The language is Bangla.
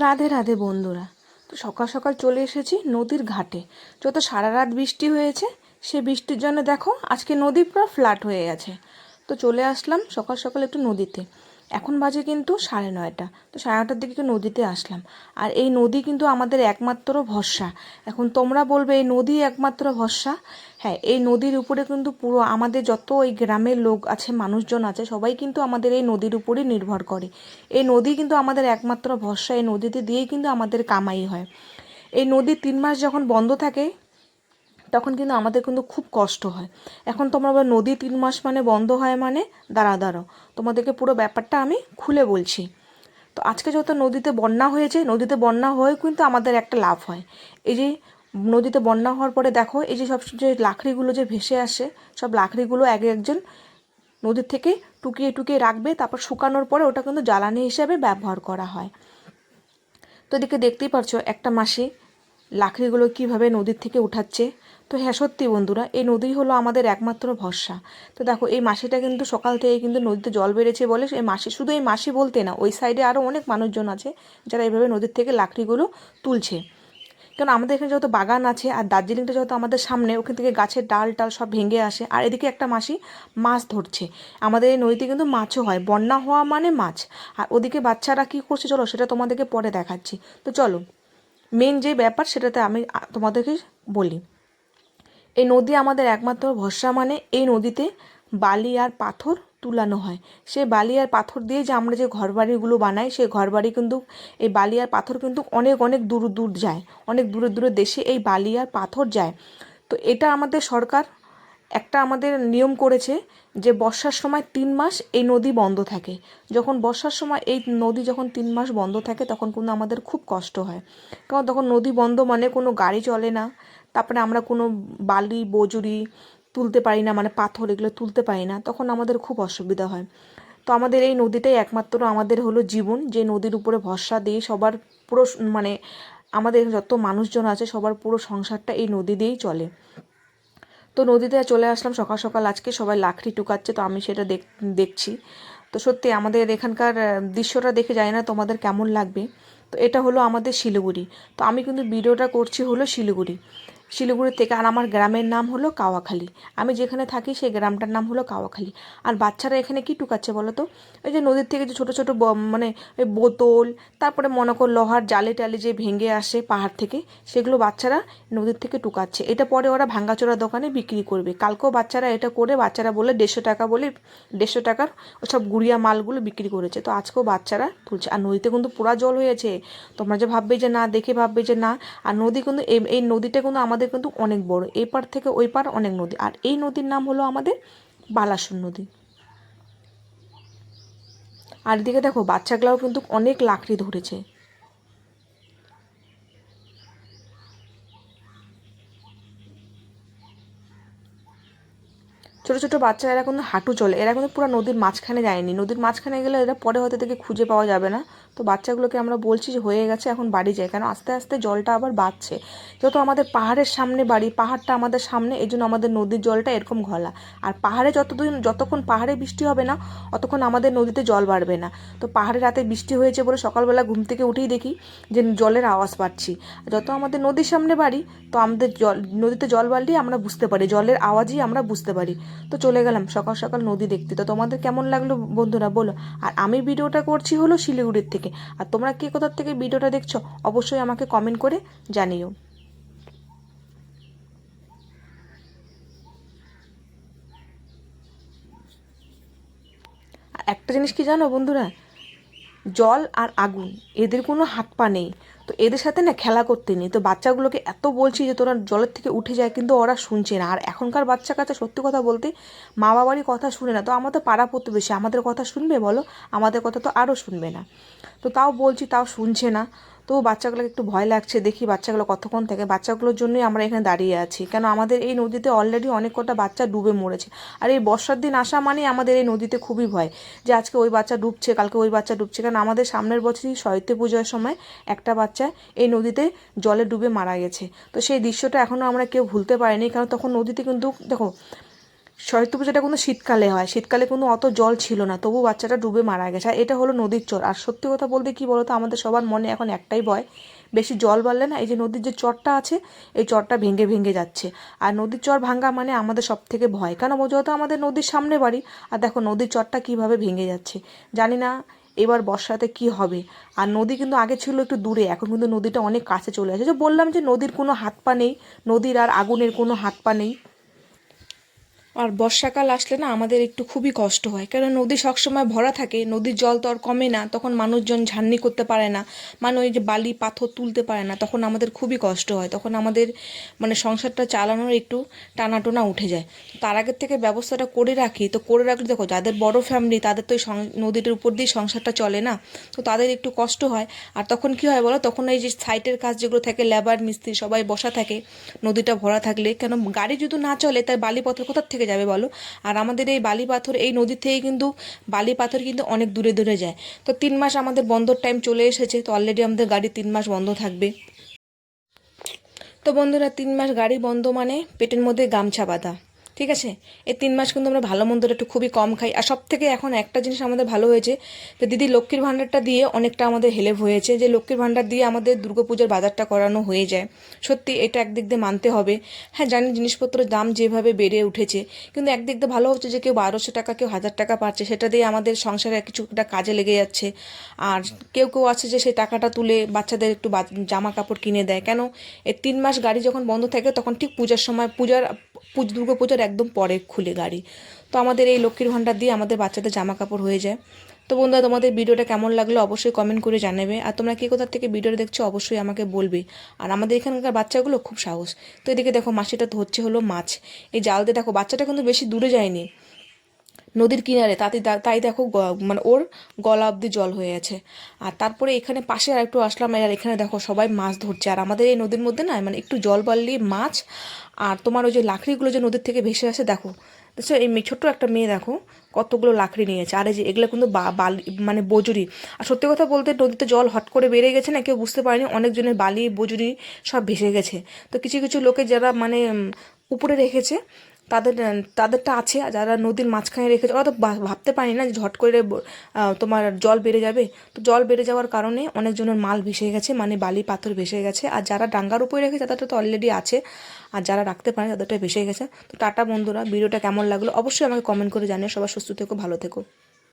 রাধে রাধে বন্ধুরা। তো সকাল সকাল চলে এসেছি নদীর ঘাটে। যত সারা রাত বৃষ্টি হয়েছে, সে বৃষ্টির জন্য দেখো আজকে নদী পুরো ফ্ল্যাট হয়ে গেছে। তো চলে আসলাম সকাল সকাল একটু নদীতে। এখন বাজে কিন্তু সাড়ে নয়টা। তো সাড়ে নটার দিকে নদীতে আসলাম। আর এই নদী কিন্তু আমাদের একমাত্র ভরসা। এখন তোমরা বলবে এই নদী একমাত্র ভরসা? হ্যাঁ এই নদীর উপরে কিন্তু পুরো আমাদের যত ওই গ্রামের লোক আছে, মানুষজন আছে, সবাই কিন্তু আমাদের এই নদীর উপরেই নির্ভর করে। এই নদী কিন্তু আমাদের একমাত্র ভরসা। এই নদীতে দিয়েই কিন্তু আমাদের কামাই হয়। এই নদী তিন মাস যখন বন্ধ থাকে তখন কিন্তু আমাদের কিন্তু খুব কষ্ট হয়। এখন তোমরা বলো নদী তিন মাস মানে বন্ধ হয় মানে দাঁড়া দাঁড়ো তোমাদেরকে পুরো ব্যাপারটা আমি খুলে বলছি। তো আজকে যত নদীতে বন্যা হয়েছে, নদীতে বন্যা হয়েও কিন্তু আমাদের একটা লাভ হয়। এই যে নদীতে বন্যা হওয়ার পরে দেখো, এই যে সব যে লাকড়িগুলো যে ভেসে আসে, সব লাকড়িগুলো এক একজন নদীর থেকে টুকিয়ে টুকিয়ে রাখবে, তারপর শুকানোর পরে ওটা কিন্তু জ্বালানি হিসাবে ব্যবহার করা হয়। তো এদিকে দেখতেই পারছ একটা মাসি লাকড়িগুলো কীভাবে নদীর থেকে উঠাচ্ছে। তো হ্যাঁ সত্যি বন্ধুরা, এই নদী হলো আমাদের একমাত্র ভরসা। তো দেখো, এই মাসিটা কিন্তু সকাল থেকে কিন্তু নদীতে জল বেড়েছে বলে, এই মাসি, শুধু এই মাসি বলতে না, ওই সাইডে আরও অনেক মানুষজন আছে, যারা এইভাবে নদীর থেকে লাকড়িগুলো তুলছে। কারণ আমাদের এখানে যত বাগান আছে, আর দার্জিলিংটা যত আমাদের সামনে, ওখান থেকে গাছের ডাল টাল সব ভেঙে আসে, আর এদিকে একটা মাসি মাছ ধরছে। আমাদের এই নদীতে কিন্তু মাছও হয়, বন্যা হওয়া মানে মাছ। আর ওদিকে বাচ্চারা কী করছে, চলো সেটা তোমাদেরকে পরে দেখাচ্ছি। তো চলো মেন যে ব্যাপার সেটাতে আমি তোমাদেরকে বলি। এই নদী আমাদের একমাত্র ভরসা মানে এই নদীতে বালি আর পাথর তুলানো হয়। সে বালি আর পাথর দিয়ে যে আমরা যে ঘরবাড়িগুলো বানাই, সেই ঘরবাড়ি কিন্তু, এই বালি আর পাথর কিন্তু অনেক অনেক দূর দূর যায়। অনেক দূরে দূরে দেশে এই বালি আর পাথর যায়। তো এটা আমাদের সরকার একটা আমাদের নিয়ম করেছে যে বর্ষার সময় তিন মাস এই নদী বন্ধ থাকে। যখন বর্ষার সময় এই নদী যখন তিন মাস বন্ধ থাকে, তখন কিন্তু আমাদের খুব কষ্ট হয়। কারণ তখন নদী বন্ধ মানে কোনো গাড়ি চলে না। তারপরে আমরা কোনো বালি, বজুরি তুলতে পারি না মানে পাথর এগুলো তুলতে পারি না, তখন আমাদের খুব অসুবিধা হয়। তো আমাদের এই নদীটাই একমাত্র আমাদের হলো জীবন, যে নদীর উপরে ভরসা দিয়ে সবার পুরো মানে আমাদের যত মানুষজন আছে সবার পুরো সংসারটা এই নদী দিয়েই চলে। তো নদীতে চলে আসলাম সকাল সকাল, আজকে সবাই লাখড়ি টুকাচ্ছে, তো আমি সেটা দেখ দেখছি। তো সত্যি আমাদের এখানকার দৃশ্যটা দেখে যায় না তোমাদের কেমন লাগবে। তো এটা হলো আমাদের শিলিগুড়ি। তো আমি কিন্তু ভিডিওটা করছি হলো শিলিগুড়ি। শিলিগুড়ি থেকে। আর আমার গ্রামের নাম হলো কাওয়াখালী। আমি যেখানে থাকি সেই গ্রামটার নাম হলো কাওয়াখালী। আর বাচ্চারা এখানে কি টুকাচ্ছে বলো তো? ওই যে নদীর থেকে যে ছোটো ছোটো মানে ওই বোতল, তারপরে মনে কর লোহার জালে টালে যে ভেঙে আসে পাহাড় থেকে, সেগুলো বাচ্চারা নদীর থেকে টুকাচ্ছে। এটা পরে ওরা ভাঙ্গাচোরা দোকানে বিক্রি করবে। কালকেও বাচ্চারা এটা করে বাচ্চারা বলে দেড়শো টাকা বলে দেড়শো টাকার ওসব গুড়িয়া মালগুলো বিক্রি করেছে। তো আজকেও বাচ্চারা তুলছে। আর নদীতে কিন্তু পুরা জল হয়েছে। তোমরা যে ভাববে যে না, দেখে ভাববে যে না। আর নদী কিন্তু এই নদীটা কিন্তু আমাদের আমাদের কিন্তু অনেক বড়। এই পার থেকে ওই পার অনেক নদী। আর এই নদীর নাম হলো আমাদের বালাসন নদী। আর এদিকে দেখো, বাচ্চাগুলাও কিন্তু অনেক লাকড়ি ধরেছে। ছোটো ছোটো বাচ্চা এরা কিন্তু হাঁটু চলে। এরা কিন্তু পুরো নদীর মাঝখানে যায়নি। নদীর মাঝখানে গেলে এরা পরে হয়তো থেকে খুঁজে পাওয়া যাবে না। তো বাচ্চাগুলোকে আমরা বলছি যে হয়ে গেছে, এখন বাড়ি যায়। কারণ আস্তে আস্তে জলটা আবার বাড়ছে। যত আমাদের পাহাড়ের সামনে বাড়ি, পাহাড়টা আমাদের সামনে, এই জন্য আমাদের নদীর জলটা এরকম ঘলা। আর পাহাড়ে যতদিন, যতক্ষণ পাহাড়ে বৃষ্টি হবে না, অতক্ষণ আমাদের নদীতে জল বাড়বে না। তো পাহাড়ে রাতে বৃষ্টি হয়েছে বলে সকালবেলা ঘুম থেকে উঠেই দেখি যে জলের আওয়াজ পাচ্ছি। যত আমাদের নদীর সামনে বাড়ি, তো আমাদের জল, নদীতে জল বাড়লেই আমরা বুঝতে পারি। জলের আওয়াজই আমরা বুঝতে পারি। তো চলে গেলাম, সকাল সকাল নদী দেখতে। তো তোমাদের কেমন লাগল বন্ধুরা, বলো। আর আমি ভিডিওটা করছি হলো শিলিগুড়ির থেকে। আর তোমরা কে কোথার থেকে ভিডিওটা দেখছ, অবশ্যই আমাকে কমেন্ট করে জানিও। একটা জিনিস কি জানো বন্ধুরা জল আর আগুন, এদের কোনো হাত পা নেই। তো এদের সাথে না খেলা করতে নেই। তো বাচ্চাগুলোকে এত বলছি যে তোরা জলের থেকে উঠে যায়, কিন্তু ওরা শুনছে না। আর এখনকার বাচ্চা কাছে সত্যি কথা বলতে মা বাবারই কথা শুনে না। তো আমাদের পাড়া প্রতিবেশী, আমাদের কথা শুনবে বলো? আমাদের কথা তো আরও শুনবে না। তো তাও বলছি, তাও শুনছে না। তো বাচ্চাগুলোকে একটু ভয় লাগছে, দেখি বাচ্চাগুলো কতক্ষণ থাকে, বাচ্চাগুলোর জন্যই আমরা এখানে দাঁড়িয়ে আছি। কেন আমাদের এই নদীতে অলরেডি অনেক কটা বাচ্চা ডুবে মরেছে। আর এই বর্ষার দিন আসা মানেই আমাদের এই নদীতে খুবই ভয় যে আজকে ওই বাচ্চা ডুবছে, কালকে ওই বাচ্চা ডুবছে। কারণ আমাদের সামনের বছরই সরস্বতী পুজোর সময় একটা বাচ্চা এই নদীতে জলে ডুবে মারা গেছে। তো সেই দৃশ্যটা এখনও আমরা কেউ ভুলতে পারিনি, কারণ তখন নদীতে কিন্তু, দেখো সরস্বতী পুজোটা কিন্তু শীতকালে হয়। শীতকালে কিন্তু অত জল ছিল না, তবু বাচ্চাটা ডুবে মারা গেছে। এটা হলো নদীর চর। আর সত্যি কথা বলতে কি বলতো, আমাদের সবার মনে এখন একটাই ভয়, বেশি জল বাড়লে না, এই যে নদীর যে চরটা আছে, এই চরটা ভেঙে ভেঙে যাচ্ছে। আর নদীর চর ভাঙ্গা মানে আমাদের সব থেকে ভয়। কেন বোঝো তো আমাদের নদীর সামনে বাড়ি। আর দেখো নদীর চরটা কীভাবে ভেঙে যাচ্ছে। জানি না এবার বর্ষাতে কি হবে। আর নদী কিন্তু আগে ছিল একটু দূরে, এখন কিন্তু নদীটা অনেক কাছে চলে আসে। যে বললাম যে নদীর কোনো হাত পা নেই, নদীর আর আগুনের কোনো হাত পা নেই। আর বর্ষাকাল আসলে না আমাদের একটু খুবই কষ্ট হয়। কারণ নদী সবসময় ভরা থাকে, নদীর জল তো আর কমে না, তখন মানুষজন ঝান্নি করতে পারে না মানে ওই যে বালি, পাথর তুলতে পারে না, তখন আমাদের খুবই কষ্ট হয়, তখন আমাদের মানে সংসারটা চালানোর একটু টানাটোনা উঠে যায়। তার আগের থেকে ব্যবস্থাটা করে রাখি, তো করে রাখলে দেখো যাদের বড় ফ্যামিলি তাদের তো নদীটার উপর দিয়ে সংসারটা চলে না, তো তাদের একটু কষ্ট হয়। আর তখন কি হয় বলো, তখন এই যে সাইটের কাজ যেগুলো থাকে লেবার মিস্ত্রি সবাই বসা থাকে, নদীটা ভরা থাকলে, কেন গাড়ি যদি না চলে তার বালি পাথর কোথার থেকে যাবে বলো। আর আমাদের এই বালি পাথর, এই নদীর থেকে কিন্তু বালি পাথর কিন্তু অনেক দূরে দূরে যায়। তো তিন মাস আমাদের বন্ধর টাইম চলে এসেছে, তো অলরেডি আমাদের গাড়ি তিন মাস বন্ধ থাকবে। তো বন্ধুরা, তিন মাস গাড়ি বন্ধ মানে পেটের মধ্যে গামছা বাঁধা। ঠিক আছে? এই তিন মাস কিন্তু আমরা ভালো মন্দটা একটু খুবই কম খাই। আর সব থেকে এখন একটা জিনিস আমাদের ভালো হয়েছে, যে দিদি লক্ষ্মীর ভাণ্ডারটা দিয়ে অনেকটা আমাদের হেল্প হয়েছে, যে লক্ষ্মীর ভাণ্ডার দিয়ে আমাদের দুর্গাপূজার বাজারটা করানো হয়ে যায়। সত্যি এটা একদিক দিয়ে মানতে হবে। হ্যাঁ জানি জিনিসপত্রের দাম যেভাবে বেড়ে উঠেছে, কিন্তু একদিক দিয়ে ভালো হচ্ছে যে কেউ বারোশো টাকা, কেউ হাজার টাকা পাচ্ছে। সেটা দিয়ে আমাদের সংসারে কিছুটা কাজে লেগে যাচ্ছে। আর কেউ কেউ আছে যে সেই টাকাটা তুলে বাচ্চাদের একটু জামা কাপড় কিনে দেয়। কেন? এই তিন মাস গাড়ি যখন বন্ধ থাকে, তখন ঠিক পূজার সময়, পূজার, পুজ দুর্গা পূজার একদম পরে খুলে গাড়ি। তো আমাদের এই লক্ষ্মীর ভাণ্ডার দিয়ে আমাদের বাচ্চাদের জামা কাপড় হয়ে যায়। তো বন্ধুরা, তোমাদের ভিডিওটা কেমন লাগল অবশ্যই কমেন্ট করে জানাবে। আর তোমরা কে কোথার থেকে ভিডিওটা দেখছ অবশ্যই আমাকে বলবে। আর আমাদের এখানকার বাচ্চাগুলো খুব সাহস। তো এদিকে দেখো মাসিটা তো হচ্ছে হলো মাছ। এই জাল দিয়ে দেখো, বাচ্চাটা কিন্তু বেশি দূরে যায়নি। নদীর কিনারে, তাতে তাই দেখো মানে ওর গলা অবধি জল হয়ে আছে আর তারপরে এখানে পাশে আর একটু আসলাম, আর এখানে দেখো সবাই মাছ ধরছে। আর আমাদের এই নদীর মধ্যে না মানে একটু জল বাড়লেই মাছ, আর তোমার ওই যে লাকড়িগুলো যে নদীর থেকে ভেসে আসে, দেখো। দেখছ, এই ছোট্ট একটা মেয়ে দেখো, কতগুলো লাকড়ি নিয়েছে। আর এই যে এগুলো কিন্তু বালি মানে বজুরি। আর সত্যি কথা বলতে নদীতে জল হট করে বেড়ে গেছে না, কেউ বুঝতে পারেনি, অনেকজনের বালি, বজুরি সব ভেসে গেছে। তো কিছু কিছু লোকে যারা মানে উপরে রেখেছে তাদের তাদেরটা আছে যারা নদীর মাঝখানে রেখেছে, ওরা তো ভাবতে পারি না যে ঝট করে তোমার জল বেড়ে যাবে। তো জল বেড়ে যাওয়ার কারণে অনেকজনের মাল ভেসে গেছে মানে বালি, পাথর ভেসে গেছে, আর যারা ডাঙ্গার উপরে রেখেছে, তাদেরটা তো অলরেডি আছে, আর যারা রাখতে পারে তাদেরটা ভেসে গেছে। তো টাটা বন্ধুরা, ভিডিওটা কেমন লাগল? অবশ্যই আমাকে কমেন্ট করে জানিয়ে সবার সুস্থ থেকো, ভালো থেকো।